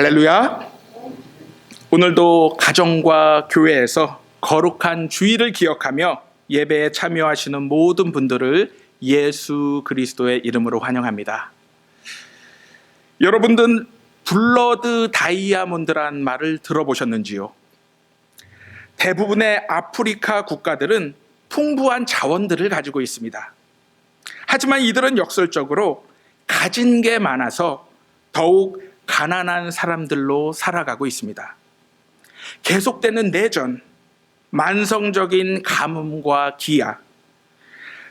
할렐루야. 오늘도 가정과 교회에서 거룩한 주의를 기억하며 예배에 참여하시는 모든 분들을 예수 그리스도의 이름으로 환영합니다. 여러분들 블러드 다이아몬드란 말을 들어보셨는지요? 대부분의 아프리카 국가들은 풍부한 자원들을 가지고 있습니다. 하지만 이들은 역설적으로 가진 게 많아서 더욱 가난한 사람들로 살아가고 있습니다. 계속되는 내전, 만성적인 가뭄과 기아,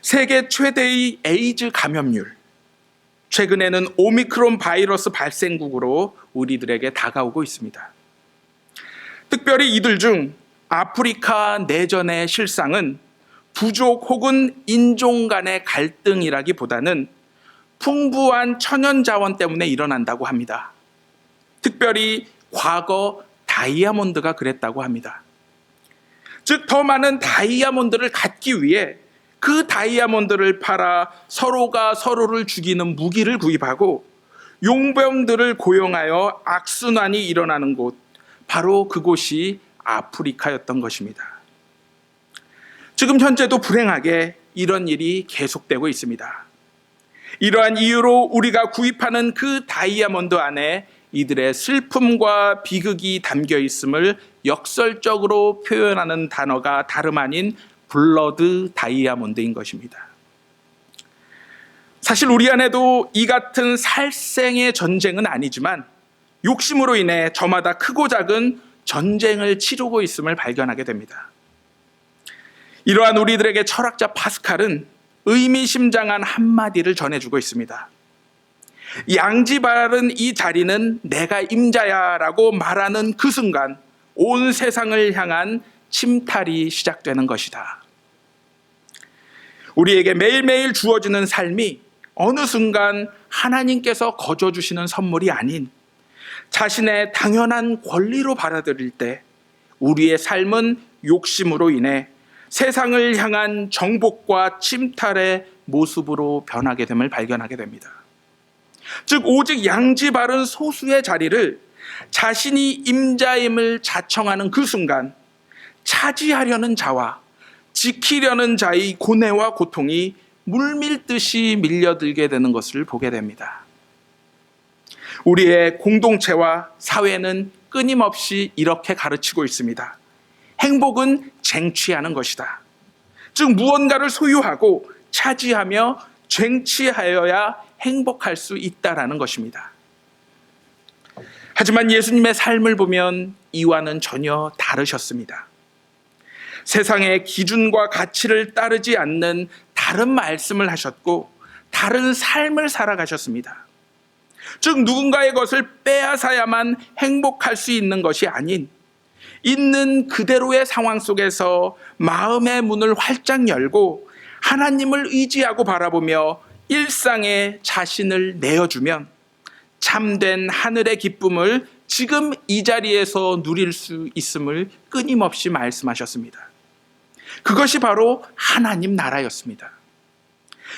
세계 최대의 에이즈 감염률, 최근에는 오미크론 바이러스 발생국으로 우리들에게 다가오고 있습니다. 특별히 이들 중 아프리카 내전의 실상은 부족 혹은 인종 간의 갈등이라기보다는 풍부한 천연 자원 때문에 일어난다고 합니다. 특별히 과거 다이아몬드가 그랬다고 합니다. 즉, 더 많은 다이아몬드를 갖기 위해 그 다이아몬드를 팔아 서로가 서로를 죽이는 무기를 구입하고 용병들을 고용하여 악순환이 일어나는 곳, 바로 그곳이 아프리카였던 것입니다. 지금 현재도 불행하게 이런 일이 계속되고 있습니다. 이러한 이유로 우리가 구입하는 그 다이아몬드 안에 이들의 슬픔과 비극이 담겨 있음을 역설적으로 표현하는 단어가 다름 아닌 블러드 다이아몬드인 것입니다. 사실 우리 안에도 이 같은 살생의 전쟁은 아니지만 욕심으로 인해 저마다 크고 작은 전쟁을 치르고 있음을 발견하게 됩니다. 이러한 우리들에게 철학자 파스칼은 의미심장한 한마디를 전해주고 있습니다. 양지 바른 이 자리는 내가 임자야라고 말하는 그 순간 온 세상을 향한 침탈이 시작되는 것이다. 우리에게 매일매일 주어지는 삶이 어느 순간 하나님께서 거저 주시는 선물이 아닌 자신의 당연한 권리로 받아들일 때 우리의 삶은 욕심으로 인해 세상을 향한 정복과 침탈의 모습으로 변하게 됨을 발견하게 됩니다. 즉 오직 양지 바른 소수의 자리를 자신이 임자임을 자청하는 그 순간 차지하려는 자와 지키려는 자의 고뇌와 고통이 물밀듯이 밀려들게 되는 것을 보게 됩니다. 우리의 공동체와 사회는 끊임없이 이렇게 가르치고 있습니다. 행복은 쟁취하는 것이다. 즉 무언가를 소유하고 차지하며 쟁취하여야 행복할 수 있다라는 것입니다. 하지만 예수님의 삶을 보면 이와는 전혀 다르셨습니다. 세상의 기준과 가치를 따르지 않는 다른 말씀을 하셨고 다른 삶을 살아가셨습니다. 즉 누군가의 것을 빼앗아야만 행복할 수 있는 것이 아닌 있는 그대로의 상황 속에서 마음의 문을 활짝 열고 하나님을 의지하고 바라보며 일상에 자신을 내어주면 참된 하늘의 기쁨을 지금 이 자리에서 누릴 수 있음을 끊임없이 말씀하셨습니다. 그것이 바로 하나님 나라였습니다.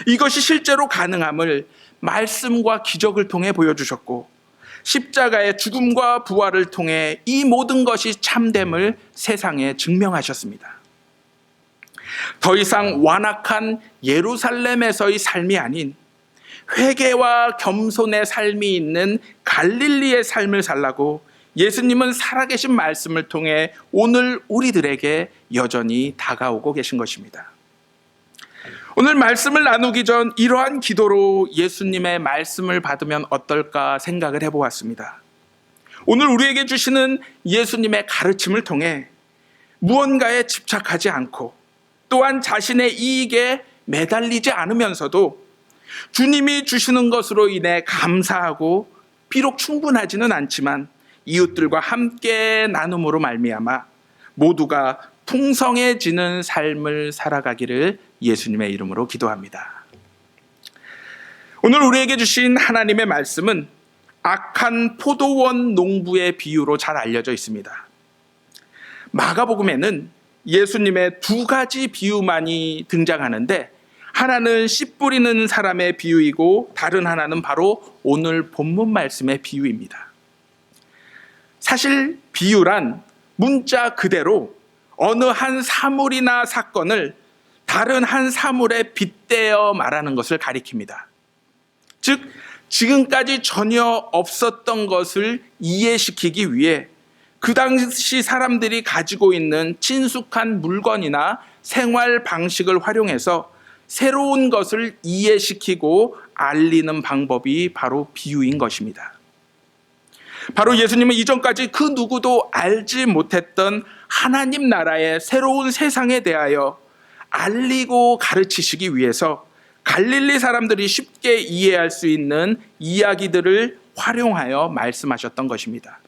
이것이 실제로 가능함을 말씀과 기적을 통해 보여주셨고 십자가의 죽음과 부활을 통해 이 모든 것이 참됨을 세상에 증명하셨습니다. 더 이상 완악한 예루살렘에서의 삶이 아닌 회개와 겸손의 삶이 있는 갈릴리의 삶을 살라고 예수님은 살아계신 말씀을 통해 오늘 우리들에게 여전히 다가오고 계신 것입니다. 오늘 말씀을 나누기 전 이러한 기도로 예수님의 말씀을 받으면 어떨까 생각을 해보았습니다. 오늘 우리에게 주시는 예수님의 가르침을 통해 무언가에 집착하지 않고 또한 자신의 이익에 매달리지 않으면서도 주님이 주시는 것으로 인해 감사하고 비록 충분하지는 않지만 이웃들과 함께 나눔으로 말미암아 모두가 풍성해지는 삶을 살아가기를 예수님의 이름으로 기도합니다. 오늘 우리에게 주신 하나님의 말씀은 악한 포도원 농부의 비유로 잘 알려져 있습니다. 마가복음에는 예수님의 두 가지 비유만이 등장하는데 하나는 씨 뿌리는 사람의 비유이고 다른 하나는 바로 오늘 본문 말씀의 비유입니다. 사실 비유란 문자 그대로 어느 한 사물이나 사건을 다른 한 사물에 빗대어 말하는 것을 가리킵니다. 즉, 지금까지 전혀 없었던 것을 이해시키기 위해 그 당시 사람들이 가지고 있는 친숙한 물건이나 생활 방식을 활용해서 새로운 것을 이해시키고 알리는 방법이 바로 비유인 것입니다. 바로 예수님은 이전까지 그 누구도 알지 못했던 하나님 나라의 새로운 세상에 대하여 알리고 가르치시기 위해서 갈릴리 사람들이 쉽게 이해할 수 있는 이야기들을 활용하여 말씀하셨던 것입니다.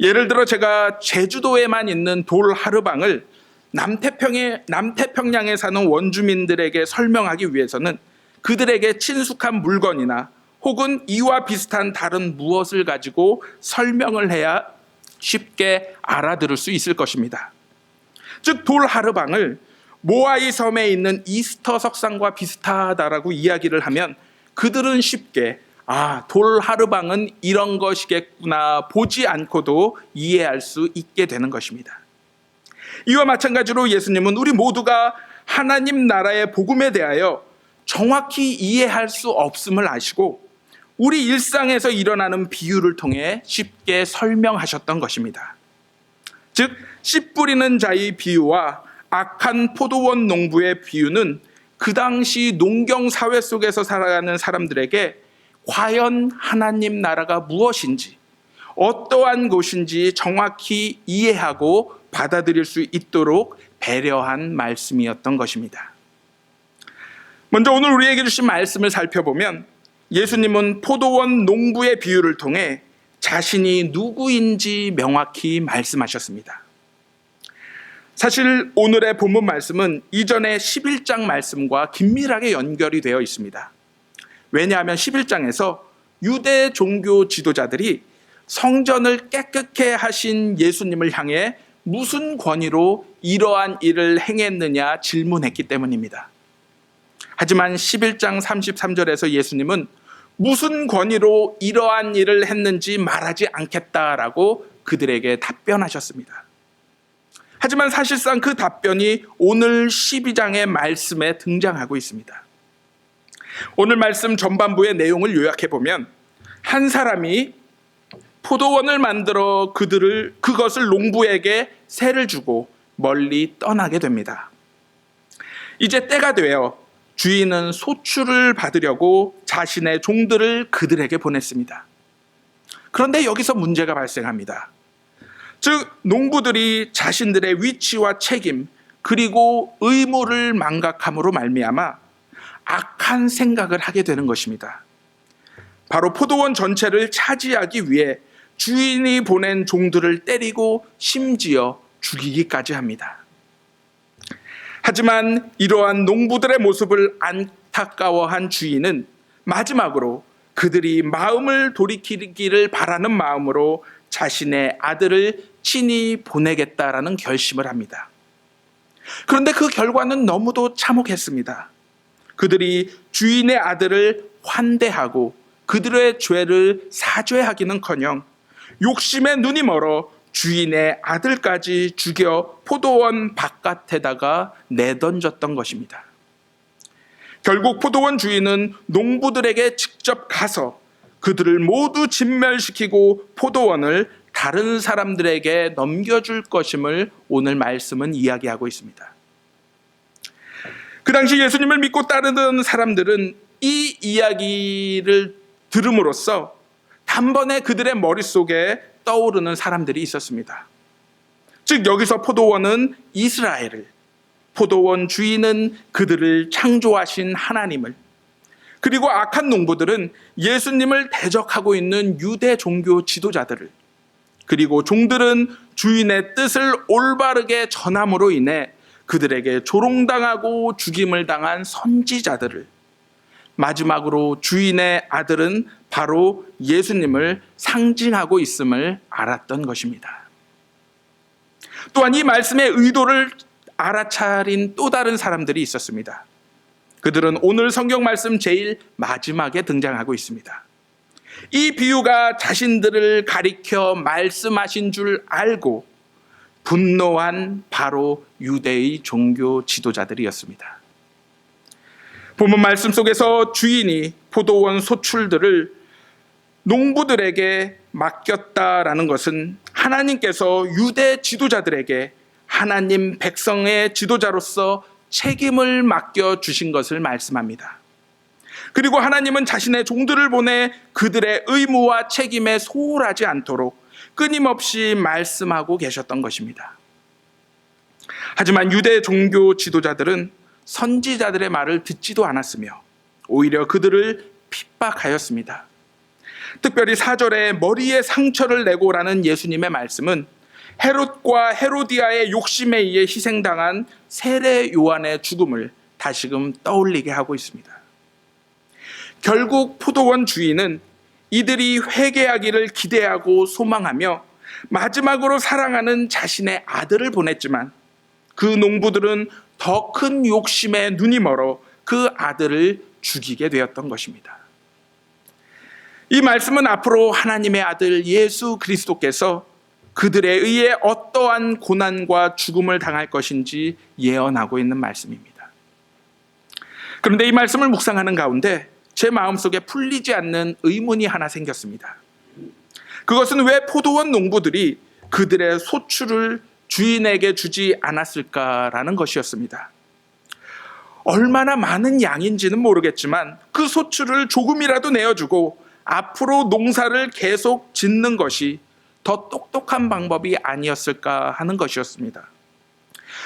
예를 들어 제가 제주도에만 있는 돌 하르방을 남태평에, 남태평양에 사는 원주민들에게 설명하기 위해서는 그들에게 친숙한 물건이나 혹은 이와 비슷한 다른 무엇을 가지고 설명을 해야 쉽게 알아들을 수 있을 것입니다. 즉, 돌 하르방을 모아이 섬에 있는 이스터 석상과 비슷하다라고 이야기를 하면 그들은 쉽게 아, 돌 하르방은 이런 것이겠구나 보지 않고도 이해할 수 있게 되는 것입니다. 이와 마찬가지로 예수님은 우리 모두가 하나님 나라의 복음에 대하여 정확히 이해할 수 없음을 아시고 우리 일상에서 일어나는 비유를 통해 쉽게 설명하셨던 것입니다. 즉, 씨 뿌리는 자의 비유와 악한 포도원 농부의 비유는 그 당시 농경 사회 속에서 살아가는 사람들에게 과연 하나님 나라가 무엇인지, 어떠한 곳인지 정확히 이해하고 받아들일 수 있도록 배려한 말씀이었던 것입니다. 먼저 오늘 우리에게 주신 말씀을 살펴보면 예수님은 포도원 농부의 비유를 통해 자신이 누구인지 명확히 말씀하셨습니다. 사실 오늘의 본문 말씀은 이전의 11장 말씀과 긴밀하게 연결이 되어 있습니다. 왜냐하면 11장에서 유대 종교 지도자들이 성전을 깨끗게 하신 예수님을 향해 무슨 권위로 이러한 일을 행했느냐 질문했기 때문입니다. 하지만 11장 33절에서 예수님은 무슨 권위로 이러한 일을 했는지 말하지 않겠다라고 그들에게 답변하셨습니다. 하지만 사실상 그 답변이 오늘 12장의 말씀에 등장하고 있습니다. 오늘 말씀 전반부의 내용을 요약해 보면 한 사람이 포도원을 만들어 그들을 그것을 농부에게 세를 주고 멀리 떠나게 됩니다. 이제 때가 되어 주인은 소출을 받으려고 자신의 종들을 그들에게 보냈습니다. 그런데 여기서 문제가 발생합니다. 즉, 농부들이 자신들의 위치와 책임, 그리고 의무를 망각함으로 말미암아 악한 생각을 하게 되는 것입니다. 바로 포도원 전체를 차지하기 위해 주인이 보낸 종들을 때리고 심지어 죽이기까지 합니다. 하지만 이러한 농부들의 모습을 안타까워한 주인은 마지막으로 그들이 마음을 돌이키기를 바라는 마음으로 자신의 아들을 친히 보내겠다라는 결심을 합니다. 그런데 그 결과는 너무도 참혹했습니다. 그들이 주인의 아들을 환대하고 그들의 죄를 사죄하기는커녕 욕심에 눈이 멀어 주인의 아들까지 죽여 포도원 바깥에다가 내던졌던 것입니다. 결국 포도원 주인은 농부들에게 직접 가서 그들을 모두 진멸시키고 포도원을 다른 사람들에게 넘겨줄 것임을 오늘 말씀은 이야기하고 있습니다. 그 당시 예수님을 믿고 따르던 사람들은 이 이야기를 들음으로써 단번에 그들의 머릿속에 떠오르는 사람들이 있었습니다. 즉, 여기서 포도원은 이스라엘을, 포도원 주인은 그들을 창조하신 하나님을, 그리고 악한 농부들은 예수님을 대적하고 있는 유대 종교 지도자들을, 그리고 종들은 주인의 뜻을 올바르게 전함으로 인해 그들에게 조롱당하고 죽임을 당한 선지자들을, 마지막으로 주인의 아들은 바로 예수님을 상징하고 있음을 알았던 것입니다. 또한 이 말씀의 의도를 알아차린 또 다른 사람들이 있었습니다. 그들은 오늘 성경 말씀 제일 마지막에 등장하고 있습니다. 이 비유가 자신들을 가리켜 말씀하신 줄 알고 분노한 바로 유대의 종교 지도자들이었습니다. 본문 말씀 속에서 주인이 포도원 소출들을 농부들에게 맡겼다라는 것은 하나님께서 유대 지도자들에게 하나님 백성의 지도자로서 책임을 맡겨 주신 것을 말씀합니다. 그리고 하나님은 자신의 종들을 보내 그들의 의무와 책임에 소홀하지 않도록 끊임없이 말씀하고 계셨던 것입니다. 하지만 유대 종교 지도자들은 선지자들의 말을 듣지도 않았으며 오히려 그들을 핍박하였습니다. 특별히 사절에 머리에 상처를 내고라는 예수님의 말씀은 헤롯과 헤로디아의 욕심에 의해 희생당한 세례 요한의 죽음을 다시금 떠올리게 하고 있습니다. 결국 포도원 주인은 이들이 회개하기를 기대하고 소망하며 마지막으로 사랑하는 자신의 아들을 보냈지만 그 농부들은 더 큰 욕심에 눈이 멀어 그 아들을 죽이게 되었던 것입니다. 이 말씀은 앞으로 하나님의 아들 예수 그리스도께서 그들에 의해 어떠한 고난과 죽음을 당할 것인지 예언하고 있는 말씀입니다. 그런데 이 말씀을 묵상하는 가운데 제 마음속에 풀리지 않는 의문이 하나 생겼습니다. 그것은 왜 포도원 농부들이 그들의 소출을 주인에게 주지 않았을까라는 것이었습니다. 얼마나 많은 양인지는 모르겠지만 그 소출을 조금이라도 내어주고 앞으로 농사를 계속 짓는 것이 더 똑똑한 방법이 아니었을까 하는 것이었습니다.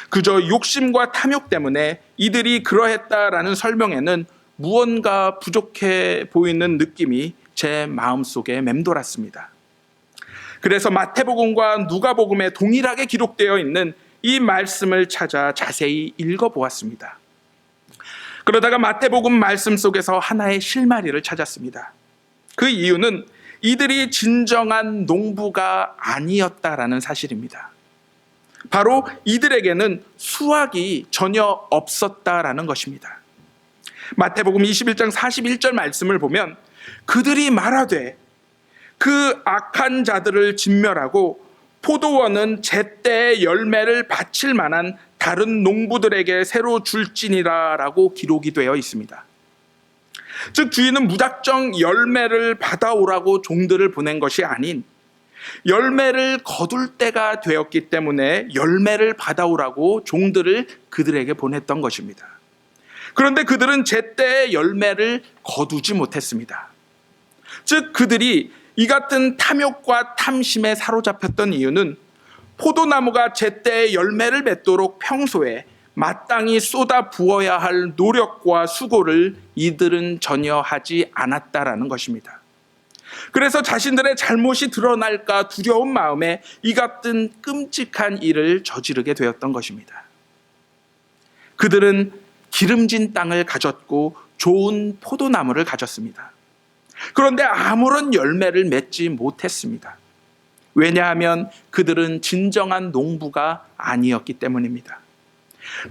그저 욕심과 탐욕 때문에 이들이 그러했다라는 설명에는 무언가 부족해 보이는 느낌이 제 마음속에 맴돌았습니다. 그래서 마태복음과 누가복음에 동일하게 기록되어 있는 이 말씀을 찾아 자세히 읽어보았습니다. 그러다가 마태복음 말씀 속에서 하나의 실마리를 찾았습니다. 그 이유는 이들이 진정한 농부가 아니었다라는 사실입니다. 바로 이들에게는 수확이 전혀 없었다라는 것입니다. 마태복음 21장 41절 말씀을 보면 그들이 말하되 그 악한 자들을 진멸하고 포도원은 제때 열매를 바칠 만한 다른 농부들에게 새로 줄지니라라고 기록이 되어 있습니다. 즉 주인은 무작정 열매를 받아오라고 종들을 보낸 것이 아닌 열매를 거둘 때가 되었기 때문에 열매를 받아오라고 종들을 그들에게 보냈던 것입니다. 그런데 그들은 제때 열매를 거두지 못했습니다. 즉 그들이 이 같은 탐욕과 탐심에 사로잡혔던 이유는 포도나무가 제때 열매를 맺도록 평소에 마땅히 쏟아 부어야 할 노력과 수고를 이들은 전혀 하지 않았다라는 것입니다. 그래서 자신들의 잘못이 드러날까 두려운 마음에 이 같은 끔찍한 일을 저지르게 되었던 것입니다. 그들은 기름진 땅을 가졌고 좋은 포도나무를 가졌습니다. 그런데 아무런 열매를 맺지 못했습니다. 왜냐하면 그들은 진정한 농부가 아니었기 때문입니다.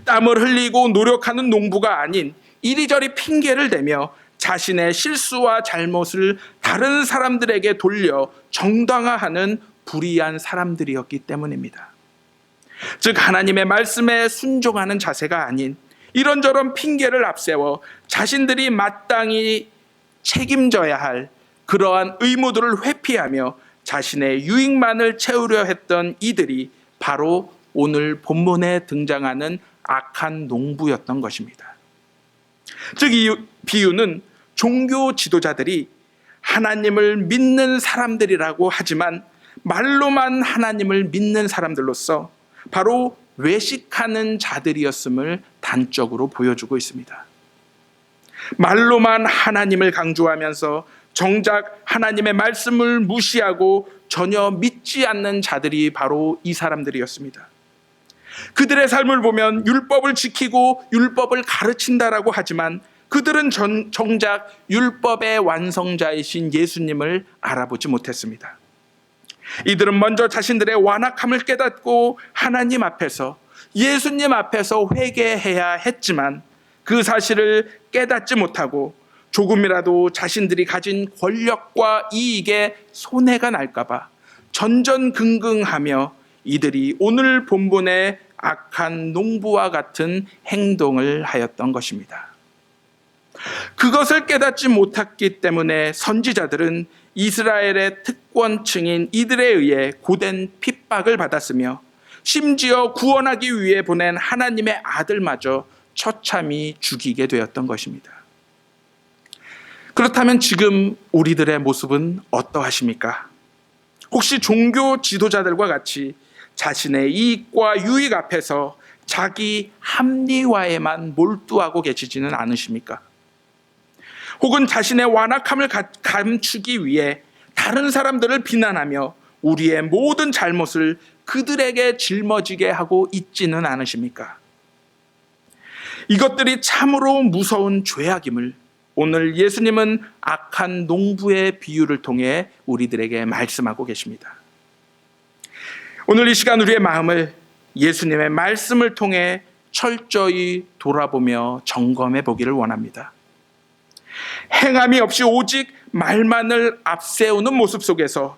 땀을 흘리고 노력하는 농부가 아닌 이리저리 핑계를 대며 자신의 실수와 잘못을 다른 사람들에게 돌려 정당화하는 불의한 사람들이었기 때문입니다. 즉, 하나님의 말씀에 순종하는 자세가 아닌 이런저런 핑계를 앞세워 자신들이 마땅히 책임져야 할 그러한 의무들을 회피하며 자신의 유익만을 채우려 했던 이들이 바로 오늘 본문에 등장하는 악한 농부였던 것입니다. 즉, 이 비유는 종교 지도자들이 하나님을 믿는 사람들이라고 하지만 말로만 하나님을 믿는 사람들로서 바로 외식하는 자들이었음을 단적으로 보여주고 있습니다. 말로만 하나님을 강조하면서 정작 하나님의 말씀을 무시하고 전혀 믿지 않는 자들이 바로 이 사람들이었습니다. 그들의 삶을 보면 율법을 지키고 율법을 가르친다라고 하지만 그들은 전, 정작 율법의 완성자이신 예수님을 알아보지 못했습니다. 이들은 먼저 자신들의 완악함을 깨닫고 하나님 앞에서 예수님 앞에서 회개해야 했지만 그 사실을 깨닫지 못하고 조금이라도 자신들이 가진 권력과 이익에 손해가 날까봐 전전긍긍하며 이들이 오늘 본문의 악한 농부와 같은 행동을 하였던 것입니다. 그것을 깨닫지 못했기 때문에 선지자들은 이스라엘의 특권층인 이들에 의해 고된 핍박을 받았으며 심지어 구원하기 위해 보낸 하나님의 아들마저 처참히 죽이게 되었던 것입니다. 그렇다면 지금 우리들의 모습은 어떠하십니까? 혹시 종교 지도자들과 같이 자신의 이익과 유익 앞에서 자기 합리화에만 몰두하고 계시지는 않으십니까? 혹은 자신의 완악함을 가- 감추기 위해 다른 사람들을 비난하며 우리의 모든 잘못을 그들에게 짊어지게 하고 있지는 않으십니까? 이것들이 참으로 무서운 죄악임을 오늘 예수님은 악한 농부의 비유를 통해 우리들에게 말씀하고 계십니다. 오늘 이 시간 우리의 마음을 예수님의 말씀을 통해 철저히 돌아보며 점검해 보기를 원합니다. 행함이 없이 오직 말만을 앞세우는 모습 속에서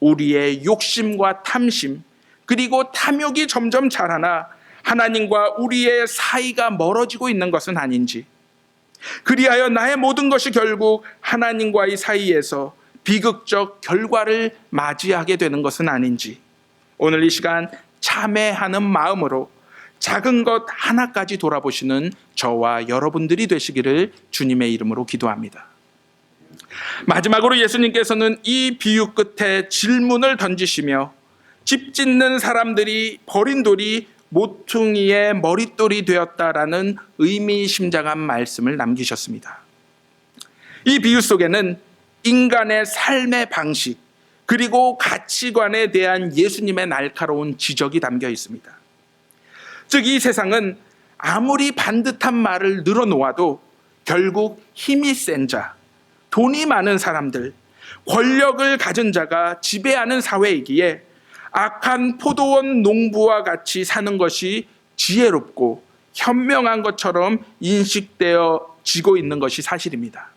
우리의 욕심과 탐심 그리고 탐욕이 점점 자라나 하나님과 우리의 사이가 멀어지고 있는 것은 아닌지 그리하여 나의 모든 것이 결국 하나님과의 사이에서 비극적 결과를 맞이하게 되는 것은 아닌지 오늘 이 시간 참회하는 마음으로 작은 것 하나까지 돌아보시는 저와 여러분들이 되시기를 주님의 이름으로 기도합니다. 마지막으로 예수님께서는 이 비유 끝에 질문을 던지시며 집 짓는 사람들이 버린 돌이 모퉁이의 머릿돌이 되었다라는 의미심장한 말씀을 남기셨습니다. 이 비유 속에는 인간의 삶의 방식 그리고 가치관에 대한 예수님의 날카로운 지적이 담겨 있습니다. 즉 이 세상은 아무리 반듯한 말을 늘어놓아도 결국 힘이 센 자, 돈이 많은 사람들, 권력을 가진 자가 지배하는 사회이기에 악한 포도원 농부와 같이 사는 것이 지혜롭고 현명한 것처럼 인식되어 지고 있는 것이 사실입니다.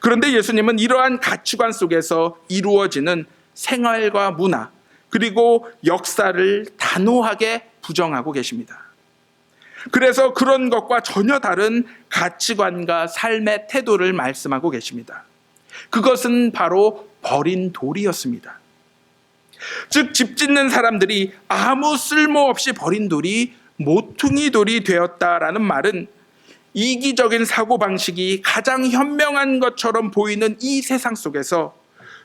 그런데 예수님은 이러한 가치관 속에서 이루어지는 생활과 문화, 그리고 역사를 단호하게 부정하고 계십니다. 그래서 그런 것과 전혀 다른 가치관과 삶의 태도를 말씀하고 계십니다. 그것은 바로 버린 돌이었습니다. 즉, 집 짓는 사람들이 아무 쓸모없이 버린 돌이 모퉁이 돌이 되었다라는 말은 이기적인 사고방식이 가장 현명한 것처럼 보이는 이 세상 속에서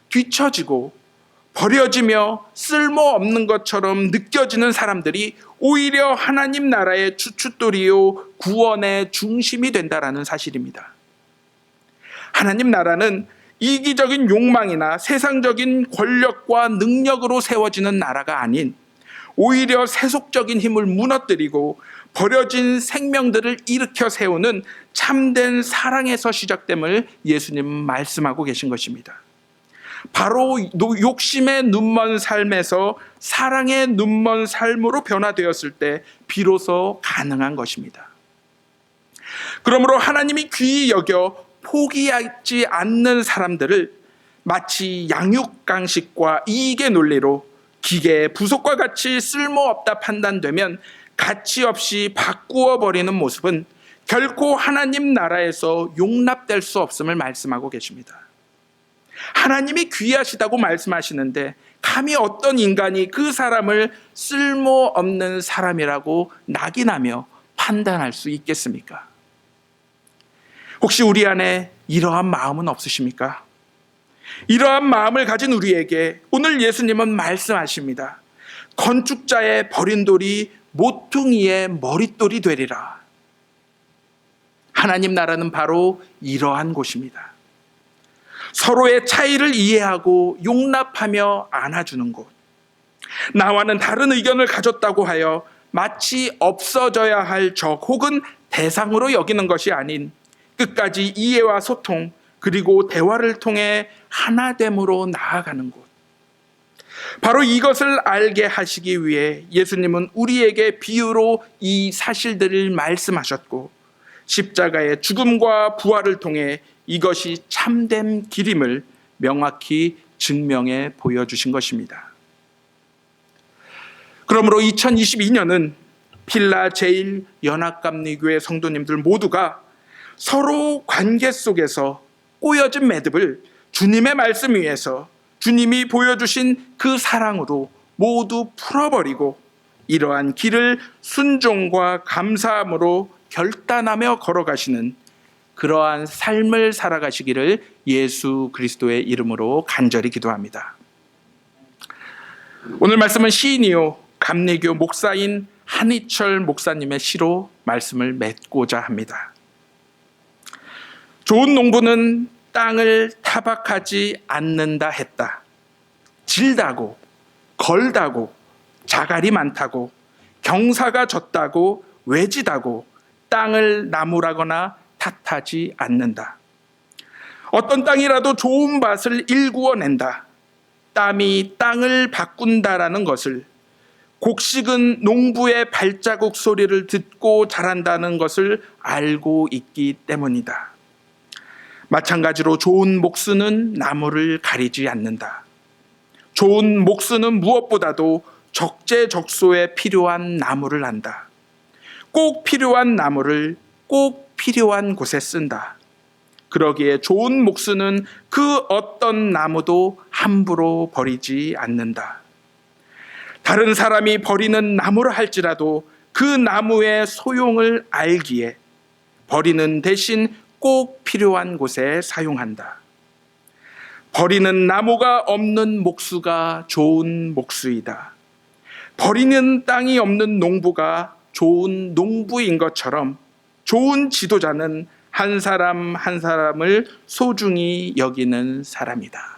뒤처지고 버려지며 쓸모없는 것처럼 느껴지는 사람들이 오히려 하나님 나라의 추춧돌이요 구원의 중심이 된다라는 사실입니다. 하나님 나라는 이기적인 욕망이나 세상적인 권력과 능력으로 세워지는 나라가 아닌 오히려 세속적인 힘을 무너뜨리고 버려진 생명들을 일으켜 세우는 참된 사랑에서 시작됨을 예수님 말씀하고 계신 것입니다. 바로 욕심의 눈먼 삶에서 사랑의 눈먼 삶으로 변화되었을 때 비로소 가능한 것입니다. 그러므로 하나님이 귀히 여겨 포기하지 않는 사람들을 마치 양육강식과 이익의 논리로 기계 부속과 같이 쓸모없다 판단되면 가치 없이 바꾸어 버리는 모습은 결코 하나님 나라에서 용납될 수 없음을 말씀하고 계십니다. 하나님이 귀하시다고 말씀하시는데 감히 어떤 인간이 그 사람을 쓸모없는 사람이라고 낙인하며 판단할 수 있겠습니까? 혹시 우리 안에 이러한 마음은 없으십니까? 이러한 마음을 가진 우리에게 오늘 예수님은 말씀하십니다. 건축자의 버린 돌이 모퉁이의 머릿돌이 되리라. 하나님 나라는 바로 이러한 곳입니다. 서로의 차이를 이해하고 용납하며 안아주는 곳. 나와는 다른 의견을 가졌다고 하여 마치 없어져야 할 적 혹은 대상으로 여기는 것이 아닌 끝까지 이해와 소통 그리고 대화를 통해 하나됨으로 나아가는 곳. 바로 이것을 알게 하시기 위해 예수님은 우리에게 비유로 이 사실들을 말씀하셨고 십자가의 죽음과 부활을 통해 이것이 참된 길임을 명확히 증명해 보여주신 것입니다. 그러므로 2022년은 필라 제일 연합감리교회 성도님들 모두가 서로 관계 속에서 꼬여진 매듭을 주님의 말씀 위에서 주님이 보여주신 그 사랑으로 모두 풀어버리고 이러한 길을 순종과 감사함으로 결단하며 걸어가시는 그러한 삶을 살아가시기를 예수 그리스도의 이름으로 간절히 기도합니다. 오늘 말씀은 시인이요 감리교 목사인 한희철 목사님의 시로 말씀을 맺고자 합니다. 좋은 농부는 땅을 타박하지 않는다 했다. 질다고, 걸다고, 자갈이 많다고, 경사가 졌다고, 외지다고, 땅을 나무라거나 탓하지 않는다. 어떤 땅이라도 좋은 밭을 일구어낸다. 땀이 땅을 바꾼다라는 것을 곡식은 농부의 발자국 소리를 듣고 자란다는 것을 알고 있기 때문이다. 마찬가지로 좋은 목수는 나무를 가리지 않는다. 좋은 목수는 무엇보다도 적재적소에 필요한 나무를 안다. 꼭 필요한 나무를 꼭 필요한 곳에 쓴다. 그러기에 좋은 목수는 그 어떤 나무도 함부로 버리지 않는다. 다른 사람이 버리는 나무라 할지라도 그 나무의 소용을 알기에 버리는 대신 꼭 필요한 곳에 사용한다. 버리는 나무가 없는 목수가 좋은 목수이다. 버리는 땅이 없는 농부가 좋은 농부인 것처럼 좋은 지도자는 한 사람 한 사람을 소중히 여기는 사람이다.